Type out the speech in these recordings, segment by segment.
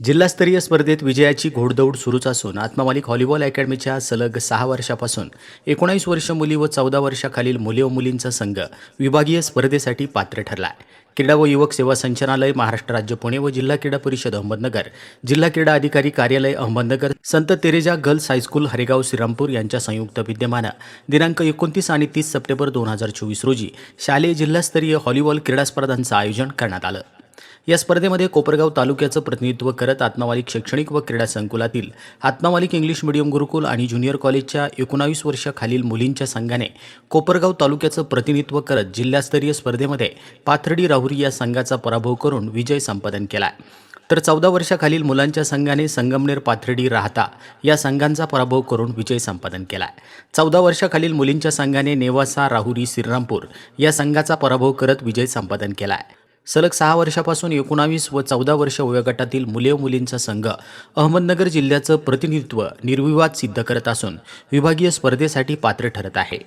जिल्हास्तरीय स्पर्धेत विजयाची घोडदौड सुरूच असून आत्मामालिक व्हॉलीबॉल अकॅडमीच्या सलग सहा वर्षापासून एकोणावीस वर्ष मुली व चौदा वर्षाखालील मुले व मुलींचा संघ विभागीय स्पर्धेसाठी पात्र ठरला आहे. क्रीडा व युवक सेवा संचालनालय महाराष्ट्र राज्य पुणे व जिल्हा क्रीडा परिषद अहमदनगर जिल्हा क्रीडा अधिकारी कार्यालय अहमदनगर संत Teresa girls high school Haregaon Shrirampur यांच्या संयुक्त विद्यमानं दिनांक एकोणतीस आणि तीस सप्टेंबर दोन हजार चोवीस रोजी शालेय जिल्हास्तरीय व्हॉलीबॉल क्रीडा स्पर्धांचं आयोजन करण्यात आलं. या स्पर्धेमध्ये कोपरगाव तालुक्याचं प्रतिनिधित्व करत आत्मावालिक शैक्षणिक व क्रीडा संकुलातील आत्मावालिक इंग्लिश मिडियम गुरुकुल आणि ज्युनियर कॉलेजच्या एकोणावीस वर्षाखालील मुलींच्या संघाने कोपरगाव तालुक्याचं प्रतिनिधित्व करत जिल्हास्तरीय स्पर्धेमध्ये पाथर्डी राहुरी या संघाचा पराभव करून विजय संपादन केला. आहे तर चौदा वर्षाखालील मुलांच्या संघाने संगमनेर पाथर्डी राहता या संघांचा पराभव करून विजय संपादन केला. आहे चौदा वर्षाखालील मुलींच्या संघाने नेवासा राहुरी श्रीरामपूर या संघाचा पराभव करत विजय संपादन केला. आहे सलग सहा वर्षापासून एकोणावीस व चौदा वर्ष वयोगटातील मुले व मुलींचा संघ अहमदनगर जिल्ह्याचं प्रतिनिधित्व निर्विवाद सिद्ध करत असून विभागीय स्पर्धेसाठी पात्र ठरत आहे.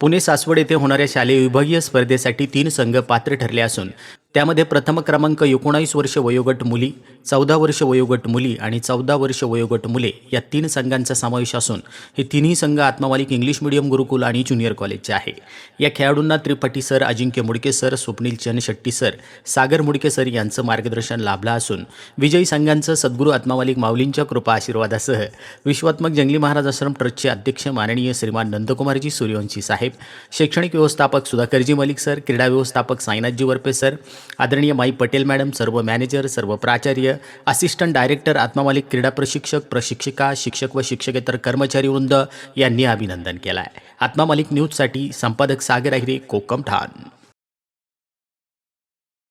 पुणे सासवड येथे होणाऱ्या शालेय विभागीय स्पर्धेसाठी तीन संघ पात्र ठरले असून त्यामध्ये प्रथम क्रमांक एकोणावीस वर्ष वयोगट मुली चौदा वर्ष वयोगट मुली आणि चौदा वर्ष वयोगट मुले या तीन संघांचा समावेश असून हे तिन्ही संघ आत्मामालिक इंग्लिश मिडियम गुरुकुल आणि ज्युनियर कॉलेजचे आहे. या खेळाडूंना Tripathi sir Ajinkya Mudke sir Swapnil Chand Shetty sir Sagar Mudke sir यांचं मार्गदर्शन लाभलं असून विजयी संघांचं सद्गुरू आत्मामालिक माऊलींच्या कृपा आशीर्वादासह विश्वात्मक जंगली महाराज आश्रम ट्रस्टचे अध्यक्ष माननीय श्रीमान नंदकुमारजी सूर्यवंशी साहेब शैक्षणिक व्यवस्थापक सुधाकरजी मलिक सर क्रीडा व्यवस्थापक साईनाथजी वरपे सर आदरणीय माई पटेल मॅडम सर्व मॅनेजर सर्व प्राचार्य असिस्टंट डायरेक्टर आत्मामालिक क्रीडा प्रशिक्षक प्रशिक्षिका शिक्षक व शिक्षकेतर कर्मचारी वृंद यांनी अभिनंदन केलं आहे आत्मामालिक न्यूजसाठी संपादक सागर आहिरे कोकम ठाण.